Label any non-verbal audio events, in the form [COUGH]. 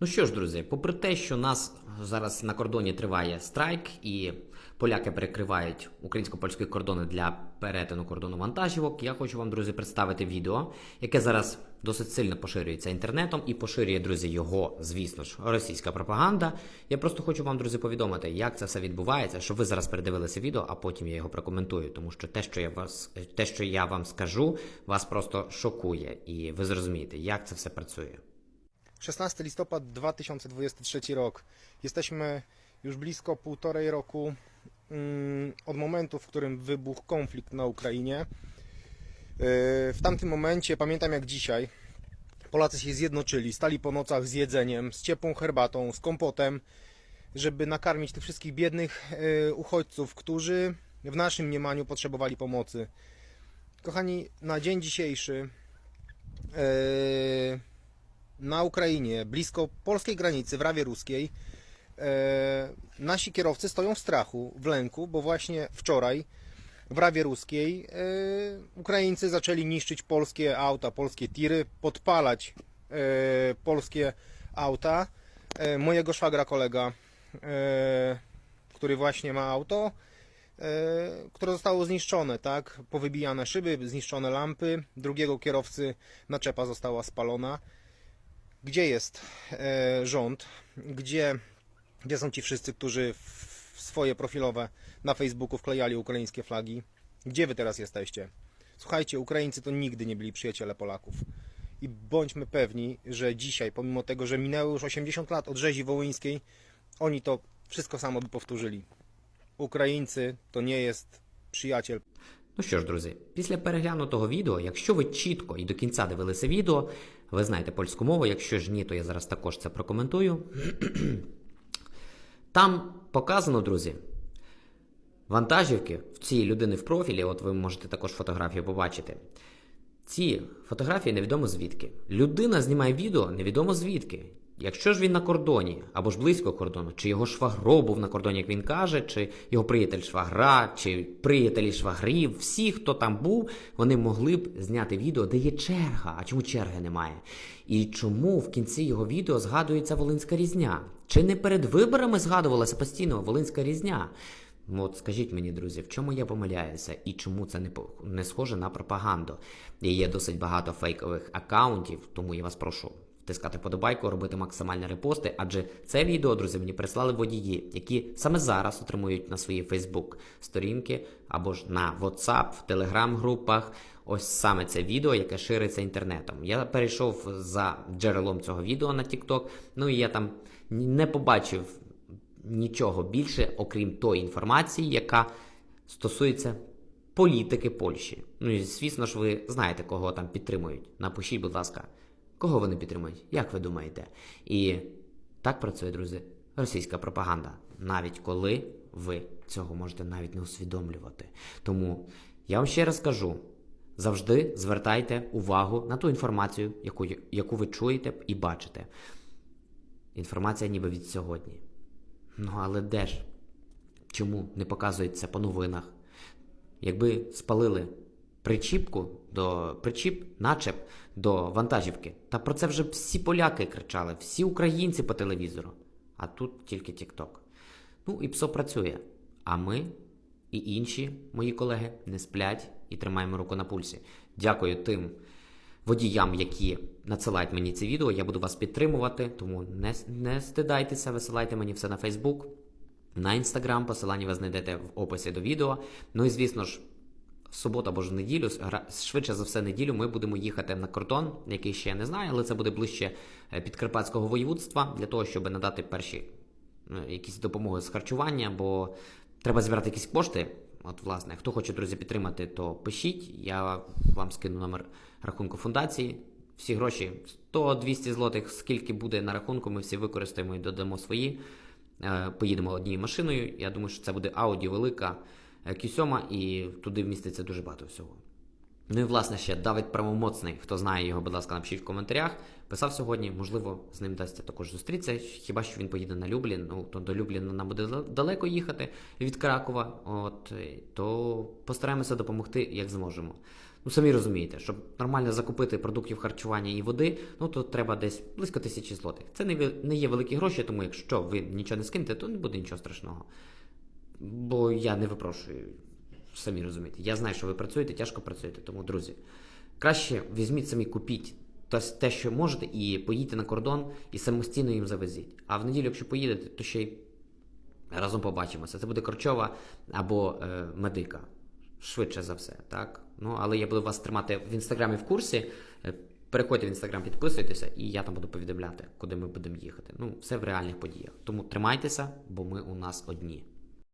Ну що ж, друзі, попри те, що нас зараз на кордоні триває страйк, і поляки перекривають українсько-польські кордони для перетину кордону вантажівок, я хочу вам, друзі, представити відео, яке зараз досить сильно поширюється інтернетом і поширює, друзі, його, звісно ж, російська пропаганда. Я просто хочу вам, друзі, повідомити, як це все відбувається, щоб ви зараз передивилися відео, а потім я його прокоментую. Тому що те, що я вас, те, що я вам скажу, вас просто шокує, і ви зрозумієте, як це все працює. 16 listopad 2023 rok. Jesteśmy już blisko półtorej roku mm, od momentu, w którym wybuchł konflikt na Ukrainie. Yy, W tamtym momencie, pamiętam jak dzisiaj, Polacy się zjednoczyli, stali po nocach z jedzeniem, z ciepłą herbatą, z kompotem, żeby nakarmić tych wszystkich biednych yy, uchodźców, którzy w naszym mniemaniu potrzebowali pomocy. Kochani, na dzień dzisiejszy yy, na Ukrainie, blisko polskiej granicy, w Rawie Ruskiej, e, nasi kierowcy stoją w strachu, w lęku, bo właśnie wczoraj w Rawie Ruskiej e, Ukraińcy zaczęli niszczyć polskie auta, polskie tiry, podpalać e, polskie auta. Mojego szwagra kolega, który właśnie ma auto, które zostało zniszczone, tak? Powybijane szyby, zniszczone lampy. Drugiego kierowcy naczepa została spalona gdzie jest e, rząd, gdzie, gdzie są ci wszyscy, którzy w, swoje profilowe na Facebooku wklejali ukraińskie flagi, gdzie wy teraz jesteście? Słuchajcie, Ukraińcy to nigdy nie byli przyjaciele Polaków. I bądźmy pewni, że dzisiaj, pomimo tego, że minęło już 80 lat od rzezi wołyńskiej, oni to wszystko samo by powtórzyli. Ukraińcy to nie jest przyjaciel Ну що ж, друзі, після переглянутого відео, якщо ви чітко і до кінця дивилися відео, ви знаєте польську мову, якщо ж ні, то я зараз також це прокоментую. [CLEARS THROAT] Там показано, друзі, вантажівки в цій людини в профілі, от ви можете також фотографію побачити. Ці фотографії невідомо звідки. Людина знімає відео невідомо звідки. Якщо ж він на кордоні або ж близько кордону, чи його швагро був на кордоні, як він каже, чи його приятель швагра, чи приятелі швагрів, всі, хто там був, вони могли б зняти відео, де є черга. А чому черги немає? І чому в кінці його відео згадується Волинська різня? Чи не перед виборами згадувалася постійно Волинська різня? Ну, От скажіть мені, друзі, в чому я помиляюся і чому це не не схоже на пропаганду? І є досить багато фейкових акаунтів, тому я вас прошу втискати подобайку, робити максимальні репости, адже це відео, друзі, мені прислали водії, які саме зараз отримують на свої Facebook сторінки або ж на WhatsApp, в Telegram-групах. Ось саме це відео, яке шириться інтернетом. Я перейшов за джерелом цього відео на TikTok, ну і я там не побачив нічого більше, окрім тої інформації, яка стосується політики Польщі. Ну і звісно ж, ви знаєте, кого там підтримують. Напишіть, будь ласка, кого вони підтримують, як ви думаєте? І так працює, друзі, російська пропаганда, навіть коли ви цього можете навіть не усвідомлювати. Тому я вам ще раз кажу. Завжди звертайте увагу на ту інформацію, яку, яку ви чуєте і бачите. Інформація ніби від сьогодні. Ну але де ж? Чому не показується по новинах? Якби спалили причіпку до причіп, начеп до вантажівки, та про це вже всі поляки кричали, всі українці по телевізору. А тут тільки Тік-Ток. Ну і ПСО працює. А ми і інші мої колеги не сплять і тримаємо руку на пульсі. Дякую тим водіям, які надсилають мені ці відео. Я буду вас підтримувати, тому не, не стидайтеся, висилайте мені все на Фейсбук, на Інстаграм. Посилання ви знайдете в описі до відео. Ну і звісно ж. Суботу або ж неділю, швидше за все, неділю, ми будемо їхати на кордон, який ще я не знаю, але це буде ближче е, Підкарпатського воєводства для того, щоб надати перші е, якісь допомоги з харчування, бо треба збирати якісь кошти. От, власне, хто хоче, друзі, підтримати, то пишіть. Я вам скину номер рахунку фундації. Всі гроші 100-200 злотих, скільки буде на рахунку, ми всі використаємо і додамо свої. Е, Поїдемо однією машиною. Я думаю, що це буде Audi велика Q7, і туди вміститься дуже багато всього. Ну і власне ще Давид Правомоцний. Хто знає його, будь ласка, напишіть в коментарях. Писав сьогодні, можливо, з ним дасться також зустрітися. Хіба що він поїде на Люблін? Ну то до Любліна нам буде далеко їхати від Кракова. От е, то постараємося допомогти, як зможемо. Ну, самі розумієте, щоб нормально закупити продуктів харчування і води, ну то треба десь близько тисячі злотих. Це не, не є великі гроші, тому якщо ви нічого не скинете, то не буде нічого страшного. Бо я не випрошую, самі розумієте. Я знаю, що ви працюєте, тяжко працюєте. Тому, друзі, краще візьміть самі, купіть те, що можете, і поїдьте на кордон і самостійно їм завезіть. А в неділю, якщо поїдете, то ще й разом побачимося. Це буде Корчова або е, медика. Швидше за все, так? Ну, але я буду вас тримати в інстаграмі в курсі. Е, Переходьте в інстаграм, підписуйтеся, і я там буду повідомляти, куди ми будемо їхати. Ну, все в реальних подіях. Тому тримайтеся, бо ми у нас одні.